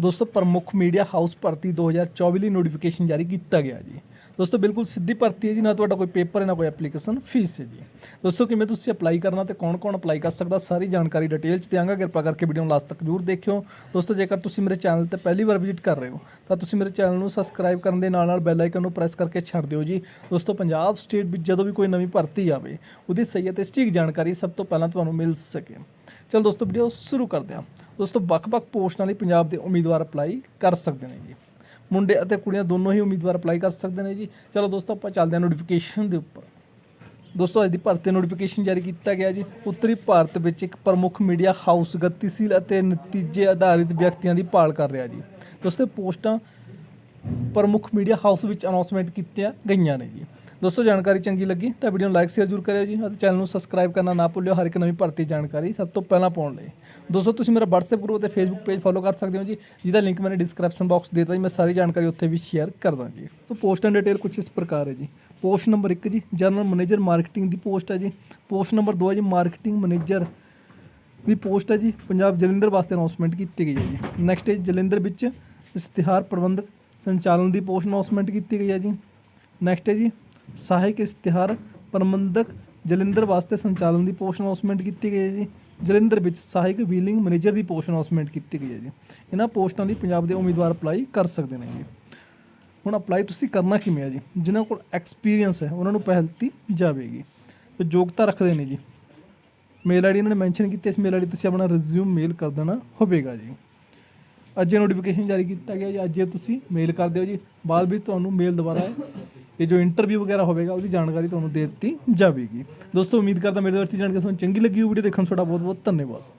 ਦੋਸਤੋ ਪ੍ਰਮੁੱਖ media house ਭਰਤੀ 2024 ਲਈ ਨੋਟੀਫਿਕੇਸ਼ਨ ਜਾਰੀ ਕੀਤਾ ਗਿਆ ਜੀ। ਦੋਸਤੋ, ਬਿਲਕੁਲ ਸਿੱਧੀ ਭਰਤੀ ਹੈ ਜੀ, ਨਾ ਤੁਹਾਡਾ ਕੋਈ ਪੇਪਰ ਹੈ, ਨਾ ਕੋਈ ਐਪਲੀਕੇਸ਼ਨ ਫੀਸ ਹੈ ਜੀ। ਦੋਸਤੋ, ਕਿਵੇਂ ਤੁਸੀਂ ਅਪਲਾਈ ਕਰਨਾ ਤੇ ਕੌਣ-ਕੌਣ ਅਪਲਾਈ ਕਰ ਸਕਦਾ, ਸਾਰੀ ਜਾਣਕਾਰੀ ਡਿਟੇਲ ਚ ਦਿਆਂਗਾ। ਕਿਰਪਾ ਕਰਕੇ ਵੀਡੀਓ ਨੂੰ ਲਾਸਟ ਤੱਕ ਜ਼ਰੂਰ ਦੇਖਿਓ। ਦੋਸਤੋ, ਜੇਕਰ ਤੁਸੀਂ ਮੇਰੇ ਚੈਨਲ ਤੇ ਪਹਿਲੀ ਵਾਰ ਵਿਜ਼ਿਟ ਕਰ ਰਹੇ ਹੋ, ਤਾਂ ਤੁਸੀਂ ਮੇਰੇ ਚੈਨਲ ਨੂੰ ਸਬਸਕ੍ਰਾਈਬ ਕਰਨ ਦੇ ਨਾਲ-ਨਾਲ ਬੈਲ ਆਈਕਨ ਨੂੰ ਪ੍ਰੈਸ ਕਰਕੇ ਛੱਡ ਦਿਓ ਜੀ। ਦੋਸਤੋ, ਪੰਜਾਬ ਸਟੇਟ ਵਿੱਚ ਜਦੋਂ ਵੀ ਕੋਈ ਨਵੀਂ ਭਰਤੀ ਆਵੇ, ਉਹਦੀ ਸਹੀ ਅਤੇ ਸਟੀਕ ਜਾਣਕਾਰੀ ਸਭ ਤੋਂ ਪਹਿਲਾਂ ਤੁਹਾਨੂੰ ਮਿਲ ਸਕੇ। ਚਲ ਦੋਸਤੋ ਵੀਡੀਓ ਸ਼ੁਰੂ ਕਰਦੇ ਹਾਂ। ਦੋਸਤੋ, ਵੱਖ-ਵੱਖ ਪੋਸਟਾਂ ਲਈ ਪੰਜਾਬ ਦੇ ਉਮੀਦਵਾਰ ਅਪਲਾਈ ਕਰ ਸਕਦੇ ਨੇ ਜੀ। ਮੁੰਡੇ ਅਤੇ ਕੁੜੀਆਂ ਦੋਨੋਂ ਹੀ ਉਮੀਦਵਾਰ ਅਪਲਾਈ ਕਰ ਸਕਦੇ ਨੇ ਜੀ। ਚਲੋ ਦੋਸਤੋ, ਆਪਾਂ ਚੱਲਦੇ ਹਾਂ ਨੋਟੀਫਿਕੇਸ਼ਨ ਦੇ ਉੱਪਰ। ਦੋਸਤੋ, ਅੱਜ ਦੀ ਭਰਤੀ ਨੋਟੀਫਿਕੇਸ਼ਨ ਜਾਰੀ ਕੀਤਾ ਗਿਆ ਜੀ। ਉੱਤਰੀ ਭਾਰਤ ਵਿੱਚ ਇੱਕ ਪ੍ਰਮੁੱਖ ਮੀਡੀਆ ਹਾਊਸ ਗਤੀਸ਼ੀਲ ਅਤੇ ਨਤੀਜੇ ਆਧਾਰਿਤ ਵਿਅਕਤੀਆਂ ਦੀ ਭਾਲ ਕਰ ਰਿਹਾ ਜੀ। ਦੋਸਤੋ ਪੋਸਟਾਂ ਪ੍ਰਮੁੱਖ ਮੀਡੀਆ ਹਾਊਸ ਵਿੱਚ ਅਨਾਉਂਸਮੈਂਟ ਕੀਤੀਆਂ ਗਈਆਂ ਨੇ ਜੀ। ਦੋਸਤੋ ਜਾਣਕਾਰੀ ਚੰਗੀ ਲੱਗੀ ਤਾਂ ਵੀਡੀਓ ਨੂੰ ਲਾਈਕ ਸ਼ੇਅਰ ਜ਼ਰੂਰ ਕਰਿਓ ਜੀ ਅਤੇ ਚੈਨਲ ਨੂੰ ਸਬਸਕ੍ਰਾਈਬ ਕਰਨਾ ਨਾ ਭੁੱਲਿਓ ਹਰ ਇੱਕ ਨਵੀਂ ਭਰਤੀ ਜਾਣਕਾਰੀ ਸਭ ਤੋਂ ਪਹਿਲਾਂ ਪਾਉਣ ਲਈ। ਦੋਸਤੋ ਤੁਸੀਂ ਮੇਰਾ WhatsApp ਗਰੁੱਪ ਅਤੇ Facebook ਪੇਜ ਫੋਲੋ ਕਰ ਸਕਦੇ ਹੋ ਜੀ ਜਿਹਦਾ ਲਿੰਕ ਮੈंने ਡਿਸਕ੍ਰਿਪਸ਼ਨ ਬਾਕਸ ਦੇ ਦਿੱਤਾ ਜੀ ਮੈਂ ਸਾਰੀ ਜਾਣਕਾਰੀ ਉੱਥੇ ਵੀ ਸ਼ੇਅਰ ਕਰਦਾ ਜੀ। ਤੋਂ ਪੋਸਟਾਂ ਡਿਟੇਲ ਕੁਝ ਇਸ ਪ੍ਰਕਾਰ ਹੈ ਜੀ। ਪੋਸਟ ਨੰਬਰ 1 ਜੀ ਜਨਰਲ ਮੈਨੇਜਰ ਮਾਰਕੀਟਿੰਗ ਦੀ ਪੋਸਟ ਹੈ ਜੀ। ਪੋਸਟ ਨੰਬਰ 2 ਹੈ ਜੀ ਮਾਰਕੀਟਿੰਗ ਮੈਨੇਜਰ ਦੀ ਪੋਸਟ ਹੈ ਜੀ ਪੰਜਾਬ ਜਲੰਧਰ ਵਾਸਤੇ ਅਨਾਉਂਸਮੈਂਟ ਕੀਤੀ ਗਈ ਹੈ ਜੀ। ਨੈਕਸਟ ਹੈ ਜੀ, ਜਲੰਧਰ ਵਿੱਚ ਇਸ਼ਤਿਹਾਰ ਪ੍ਰਬੰਧਕ ਸੰਚਾਲਨ ਦੀ ਪੋਸਟ ਅਨਾਉਂਸਮੈਂਟ ਕੀਤੀ ਗਈ ਹੈ ਜੀ। ਨੈਕਸਟ ਹੈ ਜੀ ਸਹਾਇਕ ਇਸ਼ਤਿਹਾਰ ਪ੍ਰਬੰਧਕ ਜਲੰਧਰ ਵਾਸਤੇ ਸੰਚਾਲਨ ਦੀ ਪੋਸਟ ਅਨਾਉਂਸਮੈਂਟ ਕੀਤੀ ਗਈ ਹੈ ਜੀ। ਜਲੰਧਰ ਵਿੱਚ ਸਹਾਇਕ ਵੀਲਿੰਗ ਮੈਨੇਜਰ ਦੀ ਪੋਸਟ ਅਨਾਉਂਸਮੈਂਟ ਕੀਤੀ ਗਈ ਹੈ ਜੀ। ਇਹਨਾਂ ਪੋਸਟਾਂ ਲਈ ਪੰਜਾਬ ਦੇ ਉਮੀਦਵਾਰ ਅਪਲਾਈ ਕਰ ਸਕਦੇ ਨੇ ਜੀ। ਹੁਣ ਅਪਲਾਈ ਤੁਸੀਂ ਕਰਨਾ ਕਿਵੇਂ ਹੈ ਜੀ? ਜਿਨ੍ਹਾਂ ਕੋਲ ਐਕਸਪੀਰੀਅੰਸ ਹੈ, ਉਹਨਾਂ ਨੂੰ ਪਹਿਲ ਦਿੱਤੀ ਜਾਵੇਗੀ। ਤੇ ਯੋਗਤਾ ਰੱਖਦੇ ਨੇ ਜੀ। ਮੇਲ ਆਈਡੀ ਇਹਨਾਂ ਨੇ ਮੈਂਸ਼ਨ ਕੀਤੀ, ਇਸ ਮੇਲ ਆਈਡੀ ਤੁਸੀਂ ਆਪਣਾ ਰਿਜ਼ਿਊਮ ਮੇਲ ਕਰ ਦੇਣਾ ਹੋਵੇਗਾ ਜੀ। ਅੱਜ ਇਹ ਨੋਟੀਫਿਕੇਸ਼ਨ ਜਾਰੀ ਕੀਤਾ ਗਿਆ ਜੀ। ਅੱਜ ਇਹ ਤੁਸੀਂ ਮੇਲ ਕਰ ਦਿਓ ਜੀ। ਬਾਅਦ ਵਿੱਚ ਤੁਹਾਨੂੰ ਮੇਲ ਦੁਬਾਰਾ ਇਹ ਜੋ ਇੰਟਰਵਿਊ ਵਗੈਰਾ ਹੋਵੇਗਾ, ਉਹਦੀ ਜਾਣਕਾਰੀ ਤੁਹਾਨੂੰ ਦੇ ਦਿੱਤੀ ਜਾਵੇਗੀ। ਦੋਸਤੋ, ਉਮੀਦ ਕਰਦਾ ਮੇਰੇ ਵਰਤੀ ਜਾਣਕਾਰੀ ਤੁਹਾਨੂੰ ਚੰਗੀ ਲੱਗੀ ਹੋ ਵੀਡੀਓ ਦੇਖਣ ਤੁਹਾਡਾ ਬਹੁਤ ਬਹੁਤ ਧੰਨਵਾਦ।